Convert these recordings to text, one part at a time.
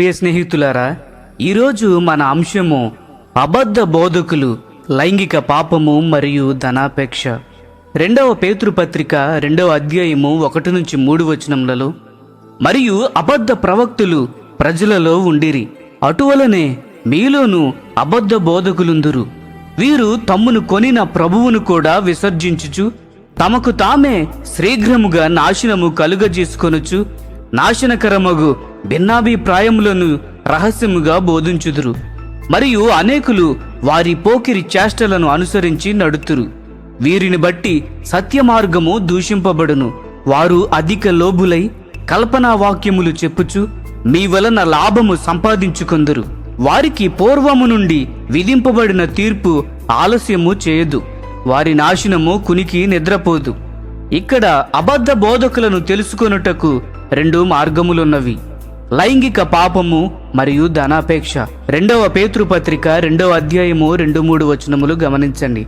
ప్రియ స్నేహితులారా ఈరోజు మన అంశము అబద్ధ బోధకులు లైంగిక పాపము మరియు ధనాపేక్ష. రెండవ పేతృపత్రిక రెండవ అధ్యాయము ఒకటి నుంచి మూడు వచనములలో మరియు అబద్ధ ప్రవక్తులు ప్రజలలో ఉండిరి. అటువలనే మీలోను అబద్ధ బోధకులుందురు. వీరు తమ్మును కొనిన ప్రభువును కూడా విసర్జించుచు తమకు తామే శీఘ్రముగా నాశనము కలుగజేసుకొనుచు నాశనకరమగు భిన్నాభిప్రాయములను రహస్యముగా బోధించుదురు. మరియు అనేకులు వారి పోకిరి చేష్టలను అనుసరించి నడుతురు. వీరిని బట్టి సత్యమార్గము దూషింపబడును. వారు అధిక లోబులై కల్పనా వాక్యములు చెప్పుచు మీ వలన లాభము సంపాదించుకొందురు. వారికి పూర్వము నుండి విధింపబడిన తీర్పు ఆలస్యము చేయదు. వారి నాశనము కునికి నిద్రపోదు. ఇక్కడ అబద్ధ బోధకులను తెలుసుకొనుటకు రెండు మార్గములున్నవి. లైంగిక పాపము మరియు ధనాపేక్ష. రెండవ పేతృపత్రిక రెండవ అధ్యాయము రెండు మూడు వచనములు గమనించండి.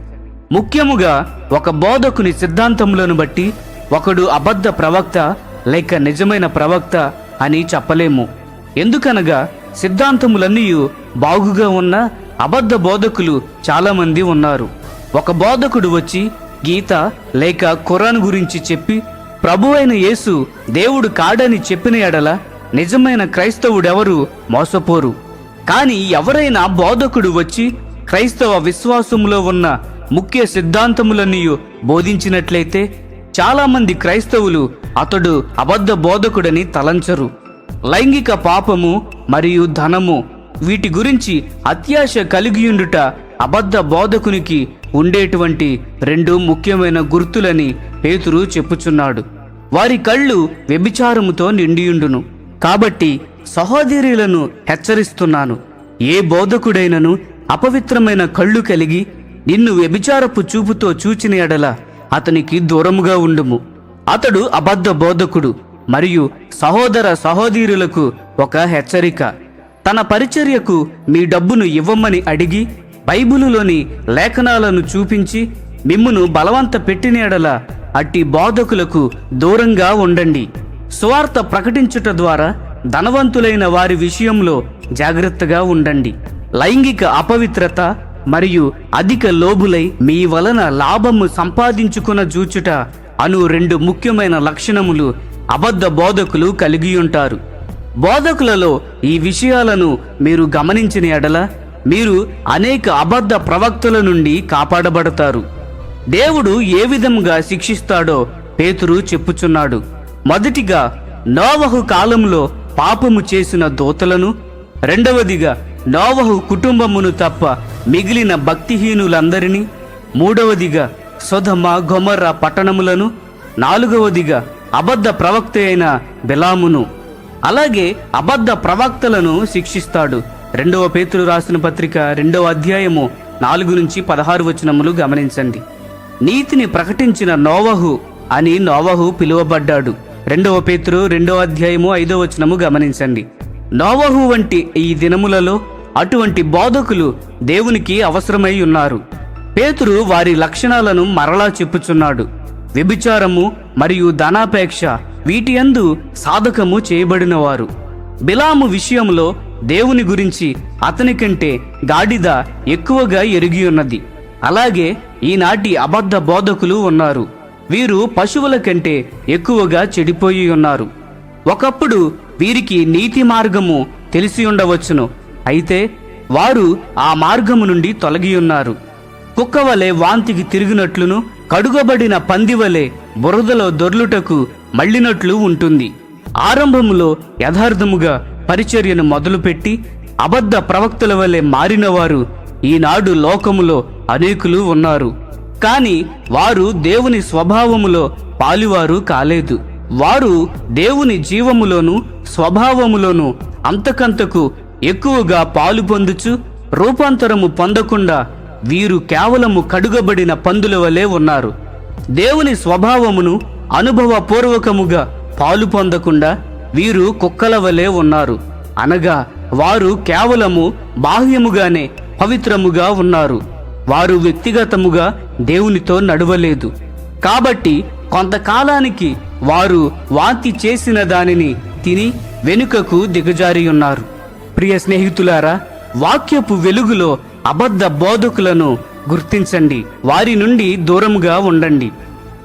ముఖ్యముగా ఒక బోధకుని సిద్ధాంతములను బట్టి ఒకడు అబద్ధ ప్రవక్త లేక నిజమైన ప్రవక్త అని చెప్పలేము. ఎందుకనగా సిద్ధాంతములన్నీ బాగుగా ఉన్న అబద్ధ బోధకులు చాలామంది ఉన్నారు. ఒక బోధకుడు వచ్చి గీత లేక ఖురాన్ గురించి చెప్పి ప్రభువైన యేసు దేవుడు కాడని చెప్పిన ఎడల నిజమైన క్రైస్తవుడెవరు? మోసపోరు. కానీ ఎవరైనా బోధకుడు వచ్చి క్రైస్తవ విశ్వాసములో ఉన్న ముఖ్య సిద్ధాంతములన్నీ బోధించినట్లయితే చాలామంది క్రైస్తవులు అతడు అబద్ధ బోధకుడని తలంచరు. లైంగిక పాపము మరియు ధనము వీటి గురించి అత్యాశ కలిగియుండుట అబద్ధ బోధకునికి ఉండేటువంటి రెండు ముఖ్యమైన గుర్తులని పేతురు చెప్పుచున్నాడు. వారి కళ్ళు వ్యభిచారముతో నిండియుండును. కాబట్టి సహోదరులను హెచ్చరిస్తున్నాను. ఏ బోధకుడైనను అపవిత్రమైన కళ్ళు కలిగి నిన్ను వ్యభిచారపు చూపుతో చూచిన ఎడల అతనికి దూరముగా ఉండుము. అతడు అబద్ధ బోధకుడు మరియు సహోదర సహోదరులకు ఒక హెచ్చరిక. తన పరిచర్యకు మీ డబ్బును ఇవ్వమని అడిగి బైబిలులోని లేఖనాలను చూపించి మిమ్మును బలవంత పెట్టిన ఎడల అట్టి బోధకులకు దూరంగా ఉండండి. సువార్త ప్రకటించుట ద్వారా ధనవంతులైన వారి విషయంలో జాగ్రత్తగా ఉండండి. లైంగిక అపవిత్రత మరియు అధిక లోబులై మీ వలన లాభము సంపాదించుకున్న జూచుట అను రెండు ముఖ్యమైన లక్షణములు అబద్ధ బోధకులు కలిగి ఉంటారు బోధకులలో ఈ విషయాలను మీరు గమనించిన ఎడల మీరు అనేక అబద్ధ ప్రవక్తల నుండి కాపాడబడతారు. దేవుడు ఏ విధంగా శిక్షిస్తాడో పేతురు చెప్పుచున్నాడు. మొదటిగా నోవహు కాలంలో పాపము చేసిన దూతలను రెండవదిగా నోవహు కుటుంబమును తప్ప మిగిలిన భక్తిహీనులందరినీ మూడవదిగా సొధమ గొమర్ర పట్టణములను నాలుగవదిగా అబద్ధ ప్రవక్త అయిన బిలామును. అలాగే అబద్ధ ప్రవక్తలను శిక్షిస్తాడు. రెండవ పేతులు రాసిన పత్రిక రెండవ అధ్యాయము నాలుగు నుంచి పదహారు వచనములు గమనించండి. నీతిని ప్రకటించిన నోవహు అని నోవహు పిలువబడ్డాడు. రెండవ పేతురు రెండవ అధ్యాయము ఐదవ వచనము గమనించండి. నోవహు వంటి ఈ దినములలో అటువంటి బోధకులు దేవునికి అవసరమై ఉన్నారు. పేతురు వారి లక్షణాలను మరలా చెప్పుచున్నాడు. వ్యభిచారము మరియు ధనాపేక్ష వీటియందు సాధకము చేయబడినవారు. బిలాము విషయంలో దేవుని గురించి అతని కంటే గాడిద ఎక్కువగా ఎరిగి ఉన్నది. అలాగే ఈనాటి అబద్ధ బోధకులు ఉన్నారు. వీరు పశువుల కంటే ఎక్కువగా చెడిపోయి ఉన్నారు. ఒకప్పుడు వీరికి నీతి మార్గము తెలిసి ఉండవచ్చును. అయితే వారు ఆ మార్గము నుండి తొలగి ఉన్నారు. కుక్క వలె వాంతికి తిరిగినట్లును కడుగబడిన పంది వలె బురదలో దొర్లుటకు మళ్ళినట్లు ఉంటుంది. ఆరంభములో యథార్థముగా పరిచర్యను మొదలుపెట్టి అబద్ధ ప్రవక్తల వలె మారినవారు ఈనాడు లోకములో అనేకులు ఉన్నారు. కాని వారు దేవుని స్వభావములో పాలివారు కాలేదు. వారు దేవుని జీవములోను స్వభావములోను అంతకంతకు ఎక్కువగా పాలు పొందుచు రూపాంతరము పొందకుండా వీరు కేవలము కడుగబడిన పందుల వలె ఉన్నారు. దేవుని స్వభావమును అనుభవపూర్వకముగా పాలు పొందకుండా వీరు కుక్కల వలె ఉన్నారు. అనగా వారు కేవలము బాహ్యముగానే పవిత్రముగా ఉన్నారు. వారు వ్యక్తిగతముగా దేవునితో నడవలేదు. కాబట్టి కొంతకాలానికి వారు వాంతి చేసిన దానిని తిని వెనుకకు దిగజారి ఉన్నారు ప్రియ స్నేహితులారా వాక్యపు వెలుగులో అబద్ధ బోధకులను గుర్తించండి. వారి నుండి దూరంగా ఉండండి.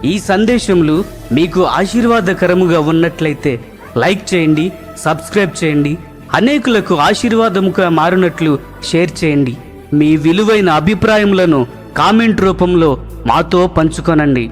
ఈ సందేశములు మీకు ఆశీర్వాదకరముగా ఉన్నట్లయితే లైక్ చేయండి సబ్స్క్రైబ్ చేయండి అనేకులకు ఆశీర్వాదముగా మారినట్లు షేర్ చేయండి. మీ విలువైన అభిప్రాయములను కామెంట్ రూపంలో మాతో పంచుకొనండి.